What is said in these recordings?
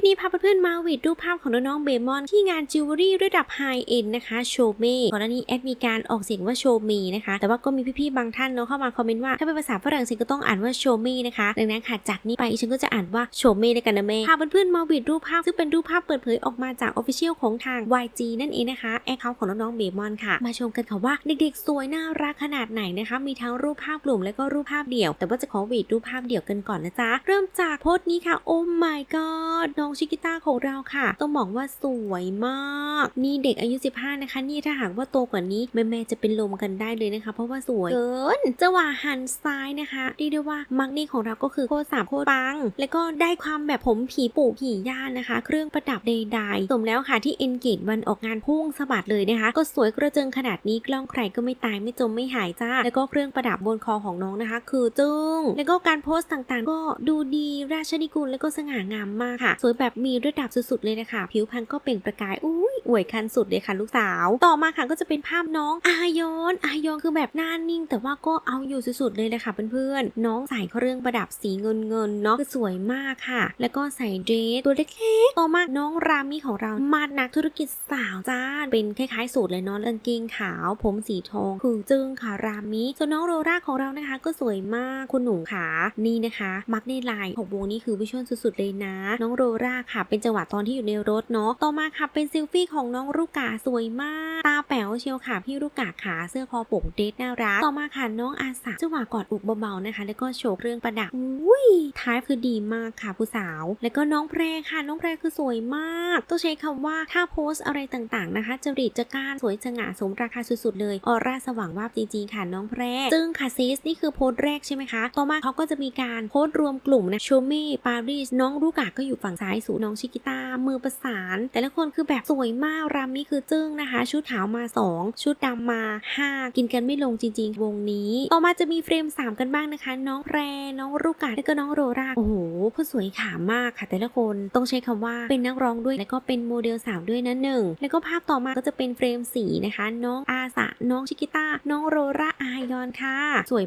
ปนี้พาเพื่อนๆมาวิดรูปภาพของน้องๆเบมอน ที่งานจิวเวลรี่ระดับไฮเอ็นนะคะโชเม่ก่อนหน้านี้แอดมีการออกเสียงว่าโชเมีนะคะ แต่ว่าก็มีพี่ๆบางท่านเนาะเข้ามาคอมเมนต์ว่า ถ้าเป็นภาษาฝรั่งเศสก็ต้องอ่านว่าโชเมีนะคะดังนั้นค่ะจากนี้ไปฉันก็จะอ่านว่าโชเม่ในกันนะแม่พาเพื่อนๆมาวิดรูปภาพซึ่งเป็นรูปภาพเปิดเผยออกมาจากออฟฟิเชียลของทาง YG นั่นเองนะคะแอคเคาท์ของน้องๆเบมอนค่ะ มาชมกันค่ะว่าเด็กๆสวยน่ารักขนาดไหนนะคะมีทั้งรูปภาพกลุ่มและก็รูปภาพเดี่ยว แต่ว่าจะขอวิดรูปภาพเดี่ยวกันก่อนนะจ๊ะเริ่มจากโพสต์นี้ค่ะโอ้ my god น้องชิกิต้าของเราค่ะ ต้องบอกว่าสวยมาก นี่เด็กอายุ 15 นะคะ นี่ถ้าหากว่าโตกว่านี้แม่ๆจะเป็นลมกันได้เลยนะคะ เพราะว่าสวยเกินจังหวะหันซ้ายนะคะเรียกได้ว่ามักนี่ของเราก็คือโคตรสามโคตรปัง แล้วก็ได้ความแบบผมผีปู่ผีย่านนะคะ เครื่องประดับใดๆสมแล้วค่ะที่เอนเกจวันออกงานพุ่งสะบัดเลยนะคะ ก็สวยกระเจิงขนาดนี้กล้องใครก็ไม่ตายไม่จมไม่หายจ้า แล้วก็เครื่องประดับบนคอของน้องนะคะ คือจึ้งแล้วก็การโพสต์ต่างๆ ก็ดูดีราชนิกูลแล้วก็สง่างามมากค่ะสวยแบบมีระดับสุดๆเลยนะคะ ผิวพรรณก็เปล่งประกายอุ้ยอวยคันสุดเลยค่ะลูกสาว ต่อมาค่ะก็จะเป็นภาพน้องอายอนอายอนคือแบบหน้านิ่ง แต่ว่าก็เอาอยู่สุดๆเลยนะคะเพื่อนๆน้องใส่เครื่องประดับสีเงินเงินๆเนาะคือสวยมากค่ะ แล้วก็ใส่เดรสตัวเล็กๆต่อมาน้องรามีของเรามาดนักธุรกิจสาวจ้าเป็นคล้ายๆสูตรเลยเนาะกางเกงขาว ผมสีทองคือจึ้งค่ะรามีส่วนน้องโรราของเรานะคะ ก็สวยมากคุณหนูขานี่นะคะ มักในลายของวงนี้คือวิชวลสุดๆเลยนะ น้องโรราค่ะ เป็นจังหวะตอนที่อยู่ในรถเนาะ ต่อมาค่ะเป็นซิลฟี่ของน้องลูกกาสวยมาก ตาแป๋วเชียวค่ะพี่ลูกกาขาเสื้อคอป่งเดทน่ารักต่อมาค่ะน้องอาสาจังหวะกอดอุกเบาๆนะคะ แล้วก็โชว์เครื่องประดับอุ้ยท้ายคือดีมากค่ะผู้สาว แล้วก็น้องแพรค่ะน้องแพรคือสวยมาก ต้องใช้คำว่าถ้าโพสต์อะไรต่างๆนะคะจริตจะการสวยสง่าสมราคาสุดๆเลยออร่าสว่างวาบจริงๆค่ะน้องแพรจึงค่ะซิสนี่คือโพสต์แรกใช่ไหมคะ ต่อมาเขาก็จะมีการโพสต์รวมกลุ่มนะชเม่ปารีสน้องลูกกาก็อยู่ฝั่งซ้ายสุดน้องชิกิต้ามือประสาน แต่ละคนคือแบบสวยมากรามี่คือจึ้งนะคะ ชุดขาวมา 2 ชุดดำมา 5 กินกันไม่ลงจริง ๆ วงนี้ ต่อมาจะมีเฟรม 3 กันบ้างนะคะ น้องแพรน้องลูกาแล้วก็น้องโรราโอ้โหผู้สวยขามากค่ะ แต่ละคนต้องใช้คำว่าเป็นนักร้องด้วย แล้วก็เป็นโมเดลสาวด้วยนะหนึ่งแล้วก็ภาพต่อมาก็จะเป็นเฟรมสีนะคะ น้องอาสะน้องชิกิต้าน้องโรราอายอนค่ะ สวย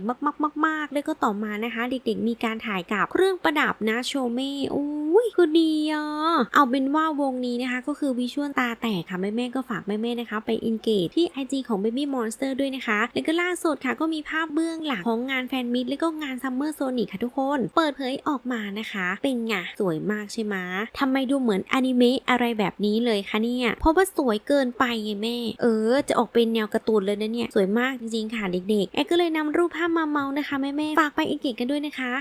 มากๆๆๆแล้วก็ต่อมานะคะ เด็กๆมีการถ่ายกับเครื่องประดับนะโชเม่อุ้ อุ้ยคือดีอะ เอาเป็นว่าวงนี้นะคะ ก็คือวิชวลตาแตกค่ะแม่ๆก็ฝากแม่ๆนะคะไปอินเกจที่ IG ของ Baby Monster ด้วยนะคะ แล้วก็ล่าสุดค่ะก็มีภาพเบื้องหลังของงานแฟนมิตแล้วก็งานซัมเมอร์โซนิกค่ะทุกคน เปิดเผยออกมานะคะ เป็นไงสวยมากใช่ไหมทำไมดูเหมือนอนิเมะอะไรแบบนี้เลยคะเนี่ย เพราะว่าสวยเกินไปไงแม่ เออ จะออกเป็นแนวการ์ตูนเลยนะเนี่ย สวยมากจริงๆค่ะเด็กๆ แอก็เลยนำรูปภาพมาเมานะคะแม่ๆ ฝากไปอินเกจกันด้วยนะคะ